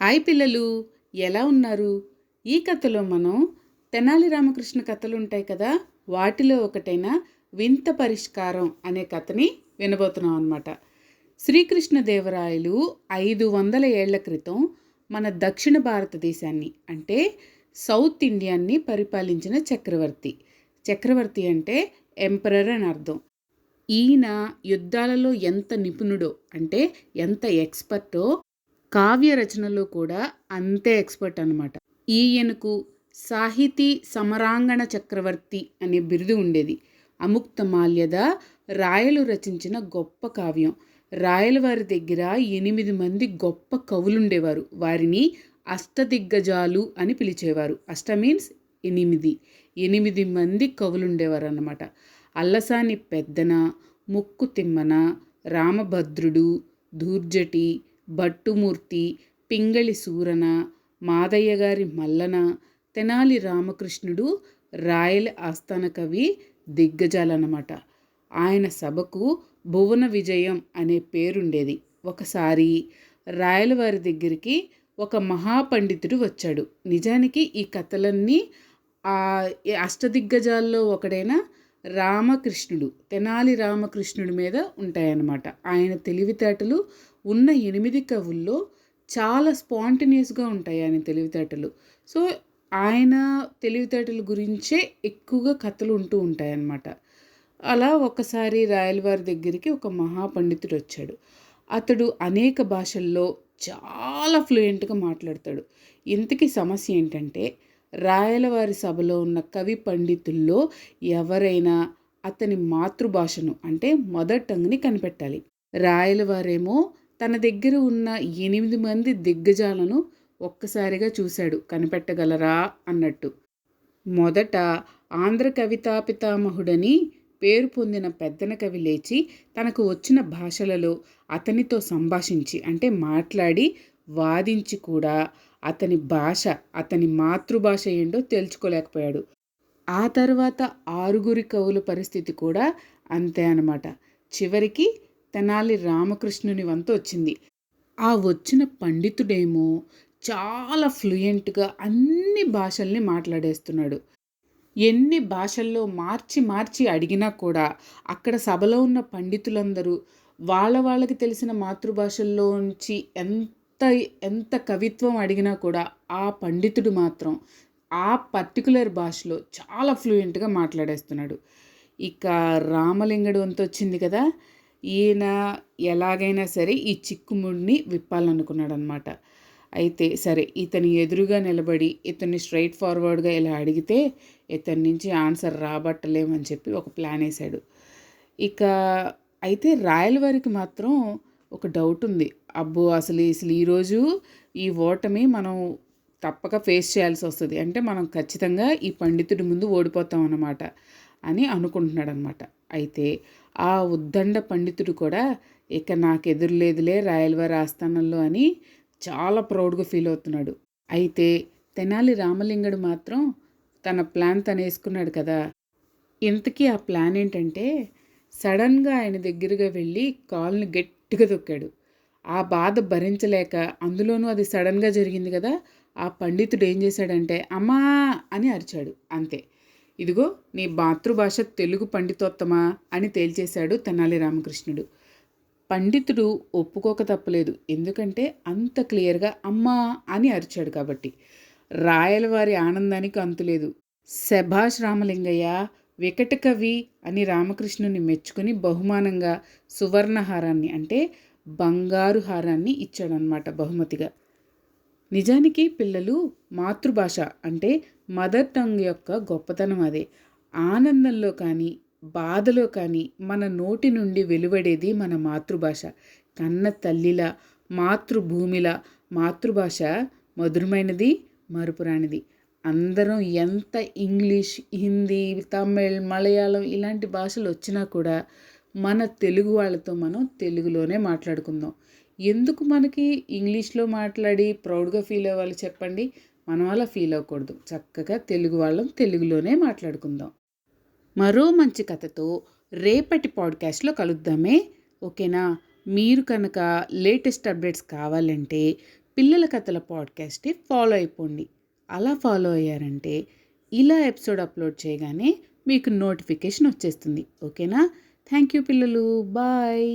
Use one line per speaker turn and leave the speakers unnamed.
Hi పిల్లలు ఎలా ఉన్నారు? ఈ కథలో మనం తెనాలి రామకృష్ణ కథలు ఉంటాయి కదా వాటిలో ఒకటైన వింత పరిష్కారం అనే కథని వినబోతున్నాం అనమాట శ్రీకృష్ణదేవరాయలు ఐదు వందల ఏళ్ళ క్రితం మన దక్షిణ భారతదేశాన్ని అంటే సౌత్ ఇండియాన్ని పరిపాలించిన చక్రవర్తి. చక్రవర్తి అంటే ఎంపరర్ అని అర్థం. ఈయన యుద్ధాలలో ఎంత నిపుణుడో అంటే ఎంత ఎక్స్పర్టో కావ్య రచనలో కూడా అంతే ఎక్స్పర్ట్ అనమాట ఈయనకు సాహితీ సమరాంగణ చక్రవర్తి అనే బిరుదు ఉండేది. అముక్త మాల్యద రాయలు రచించిన గొప్ప కావ్యం. రాయల వారి దగ్గర ఎనిమిది మంది గొప్ప కవులుండేవారు. వారిని అష్టదిగ్గజాలు అని పిలిచేవారు. అష్ట మీన్స్ ఎనిమిది. ఎనిమిది మంది కవులుండేవారు అన్నమాట. అల్లసాని పెద్దన ముక్కు తిమ్మన రామభద్రుడు దూర్జటి భట్టుమూర్తి పింగళి సూరన మాదయ్య గారి మల్లన తెనాలి రామకృష్ణుడు రాయల ఆస్థాన కవి దిగ్గజాలన్నమాట. ఆయన సభకు భువన విజయం అనే పేరుండేది. ఒకసారి రాయలవారి దగ్గరికి ఒక మహాపండితుడు వచ్చాడు. నిజానికి ఈ కథలన్నీ ఆ అష్టదిగ్గజాల్లో ఒకడైన రామకృష్ణుడు తెనాలి రామకృష్ణుడి మీద ఉంటాయన్నమాట. ఆయన తెలివితేటలు ఉన్న ఎనిమిది కవుల్లో చాలా స్పాంటినియస్గా ఉంటాయి ఆయన తెలివితేటలు. సో ఆయన తెలివితేటల గురించే ఎక్కువగా కథలు ఉంటూ ఉంటాయన్నమాట. అలా ఒకసారి రాయలవారి దగ్గరికి ఒక మహాపండితుడు వచ్చాడు. అతడు అనేక భాషల్లో చాలా ఫ్లూయెంట్గా మాట్లాడతాడు. ఇంతకీ సమస్య ఏంటంటే రాయలవారి సభలో ఉన్న కవి పండితుల్లో ఎవరైనా అతని మాతృభాషను అంటే మదర్ టంగ్ని కనిపెట్టాలి. రాయలవారేమో తన దగ్గర ఉన్న ఎనిమిది మంది దిగ్గజాలను ఒక్కసారిగా చూశాడు. కనిపెట్టగలరా? అన్నట్టు. మొదట ఆంధ్ర కవితా పితామహుడని పేరు పొందిన పెద్దన కవి లేచి తనకు వచ్చిన భాషలలో అతనితో సంభాషించి అంటే మాట్లాడి వాదించి కూడా అతని భాష అతని మాతృభాష ఏంటో తెలుసుకోలేకపోయాడు. ఆ తర్వాత ఆరుగురి కవుల పరిస్థితి కూడా అంతే అనమాట చివరికి తెనాలి రామకృష్ణుని వంతు వచ్చింది. ఆ వచ్చిన పండితుడేమో చాలా ఫ్లూయెంట్గా అన్ని భాషల్ని మాట్లాడేస్తున్నాడు. ఎన్ని భాషల్లో మార్చి మార్చి అడిగినా కూడా అక్కడ సభలో ఉన్న పండితులందరూ వాళ్ళ వాళ్ళకి తెలిసిన మాతృభాషల్లోంచి ఎంత ఎంత కవిత్వం అడిగినా కూడా ఆ పండితుడు మాత్రం ఆ పర్టికులర్ భాషలో చాలా ఫ్లూయెంట్గా మాట్లాడేస్తున్నాడు. ఇక రామలింగడు అంత వచ్చింది కదా ఈయన ఎలాగైనా సరే ఈ చిక్కుముడిని విప్పాలనుకున్నాడు అనమాట అయితే సరే ఇతని ఎదురుగా నిలబడి ఇతన్ని స్ట్రైట్ ఫార్వర్డ్గా ఇలా అడిగితే ఇతని నుంచి ఆన్సర్ రాబట్టలేమని చెప్పి ఒక ప్లాన్ వేశాడు. ఇక అయితే రాయల వారికి మాత్రం ఒక డౌట్ ఉంది. అబ్బో! అసలు అసలు ఈరోజు ఈ ఓటమి మనం తప్పక ఫేస్ చేయాల్సి వస్తుంది. అంటే మనం ఖచ్చితంగా ఈ పండితుడి ముందు ఓడిపోతాం అన్నమాట అని అనుకుంటున్నాడు అనమాట అయితే ఆ ఉద్దండ పండితుడు కూడా ఇక నాకు ఎదురులేదులే రాయలవారి ఆస్థానంలో అని చాలా ప్రౌడ్గా ఫీల్ అవుతున్నాడు. అయితే తెనాలి రామలింగడు మాత్రం తన ప్లాన్ తను వేసుకున్నాడు కదా. ఇంతకీ ఆ ప్లాన్ ఏంటంటే సడన్గా ఆయన దగ్గరగా వెళ్ళి కాల్ని గట్టిగా తొక్కాడు. ఆ బాధ భరించలేక అందులోనూ అది సడన్గా జరిగింది కదా. ఆ పండితుడు ఏం చేశాడంటే అమ్మా అని అరిచాడు. అంతే. ఇదిగో నీ మాతృభాష తెలుగు పండితోత్తమా అని తేల్చేశాడు తెనాలి రామకృష్ణుడు. పండితుడు ఒప్పుకోక తప్పలేదు. ఎందుకంటే అంత క్లియర్గా అమ్మా అని అరిచాడు కాబట్టి. రాయలవారి ఆనందానికి అంతులేదు. శభాష్ రామలింగయ్య వికట కవి అని రామకృష్ణుని మెచ్చుకుని బహుమానంగా సువర్ణహారాన్ని అంటే బంగారు హారాన్ని ఇచ్చాడనమాట బహుమతిగా. నిజానికి పిల్లలు మాతృభాష అంటే మదర్ టంగ్ యొక్క గొప్పతనం అదే. ఆనందంలో కానీ బాధలో కానీ మన నోటి నుండి వెలువడేది మన మాతృభాష. కన్న తల్లిలా మాతృభూమిలా మాతృభాష మధురమైనది మరుపురానిది. అందరం ఎంత ఇంగ్లీష్ హిందీ తమిళ్ మలయాళం ఇలాంటి భాషలు వచ్చినా కూడా మన తెలుగు వాళ్ళతో మనం తెలుగులోనే మాట్లాడుకుందాం. ఎందుకు మనకి ఇంగ్లీష్లో మాట్లాడి ప్రౌడ్గా ఫీల్ అవ్వాలి చెప్పండి? మనం అలా ఫీల్ అవ్వకూడదు. చక్కగా తెలుగు వాళ్ళం తెలుగులోనే మాట్లాడుకుందాం. మరో మంచి కథతో రేపటి పాడ్కాస్ట్లో కలుద్దామే. ఓకేనా? మీరు కనుక లేటెస్ట్ అప్డేట్స్ కావాలంటే పిల్లల కథల పాడ్కాస్ట్ని ఫాలో అయిపోండి. అలా ఫాలో అయ్యారంటే ఇలా ఎపిసోడ్ అప్లోడ్ చేయగానే మీకు నోటిఫికేషన్ వచ్చేస్తుంది. ఓకేనా? థ్యాంక్ యూ పిల్లలు బాయ్